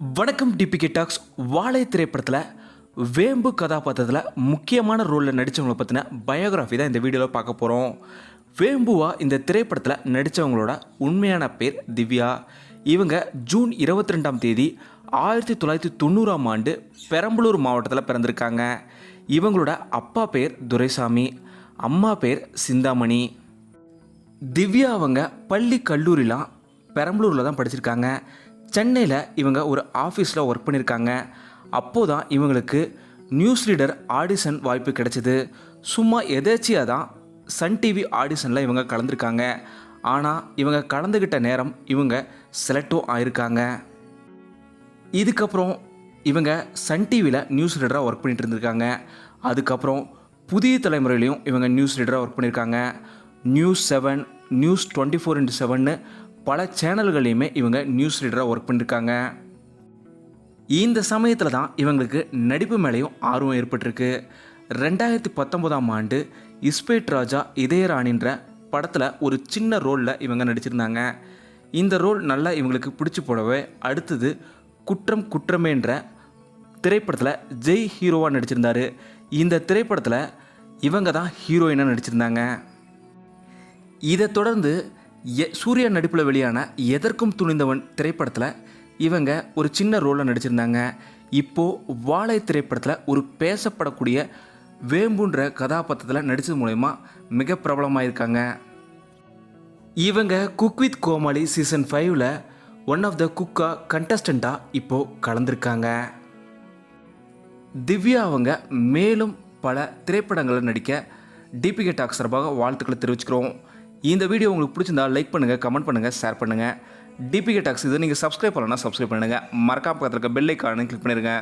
வணக்கம் DPK tax வாழை திரைப்படத்தில் வேம்பு கதாபாத்திரத்தில் முக்கியமான ரோலில் நடித்தவங்களை பற்றின பயோகிராஃபி தான் இந்த வீடியோவில் பார்க்க போகிறோம் வேம்புவா இந்த திரைப்படத்தில் நடித்தவங்களோட உண்மையான பேர் திவ்யா. இவங்க ஜூன் இருபத்தி ரெண்டாம் தேதி ஆயிரத்தி தொள்ளாயிரத்தி தொண்ணூறாம் ஆண்டு பெரம்பலூர் மாவட்டத்தில் பிறந்திருக்காங்க. இவங்களோட அப்பா பேர் துரைசாமி அம்மா பேர் சிந்தாமணி. திவ்யா அவங்க பள்ளி கல்லூரிலாம் பெரம்பலூரில் தான் படிச்சிருக்காங்க. சென்னையில் இவங்க ஒரு ஆஃபீஸில் ஒர்க் பண்ணியிருக்காங்க அப்போது தான் இவங்களுக்கு நியூஸ் ரீடர் ஆடிஷன் வாய்ப்பு கிடைச்சிது. சும்மா எதேச்சியாக தான் சன் டிவி ஆடிஷனில் இவங்க கலந்துருக்காங்க. ஆனால் இவங்க கலந்துக்கிட்ட நேரம் இவங்க செலக்டும் ஆயிருக்காங்க இதுக்கப்புறம் இவங்க சன் டிவியில் நியூஸ் ரீடராக ஒர்க் பண்ணிட்டு இருந்திருக்காங்க. அதுக்கப்புறம் புதிய தலைமுறையிலையும் இவங்க நியூஸ் ரீடராக ஒர்க் பண்ணியிருக்காங்க news seven news twenty four into செவன்னு பல சேனல்களையுமே இவங்க நியூஸ் ரீடராக ஒர்க் பண்ணியிருக்காங்க இந்த சமயத்தில் தான் இவங்களுக்கு நடிப்பு மேலேயும் ஆர்வம் ஏற்பட்டிருக்கு. ரெண்டாயிரத்தி பத்தொம்போதாம் ஆண்டு இஸ்பேட் ராஜா இதயராணின்ற படத்தில் ஒரு சின்ன ரோலில் இவங்க நடிச்சிருந்தாங்க. இந்த ரோல் நல்லா இவங்களுக்கு பிடிச்சி போடவே அடுத்தது குற்றம் குற்றமேன்ற திரைப்படத்தில் ஜெய் ஹீரோவாக நடிச்சிருந்தார். இந்த திரைப்படத்தில் இவங்க தான் ஹீரோயினாக நடிச்சிருந்தாங்க. இதை தொடர்ந்து சூர்யா நடிப்பில் வெளியான எதற்கும் துணிந்தவன் திரைப்படத்தில் இவங்க ஒரு சின்ன ரோலில் நடிச்சிருந்தாங்க. இப்போது வாழை திரைப்படத்தில் ஒரு பேசப்படக்கூடிய வேம்புன்ற கதாபாத்திரத்தில் நடித்தது மூலயமா மிக பிரபலமாயிருக்காங்க. இவங்க குக் வித் கோமாளி சீசன் ஃபைவ்ல ஒன் ஆஃப் த குக்கா கண்டஸ்டண்ட்டாக இப்போது கலந்துருக்காங்க. திவ்யா அவங்க மேலும் பல திரைப்படங்களில் நடிக்க டிபிகே டாக் சார்பாக வாழ்த்துக்களை தெரிவிச்சுக்கிறோம். இந்த வீடியோ உங்களுக்கு பிடிச்சிருந்தா லைக் பண்ணுங்கள் கமெண்ட் பண்ணுங்கள் ஷேர் பண்ணுங்கள் டிபிகே டாக்ஸ் இதை நீங்கள் சப்ஸ்கிரைப் பண்ணலன்னா சப்ஸ்கிரைப் பண்ணுங்கள் மறக்காம பக்கத்தில் இருக்க பெல் ஐக்கானு கிளிக் பண்ணிடுங்க.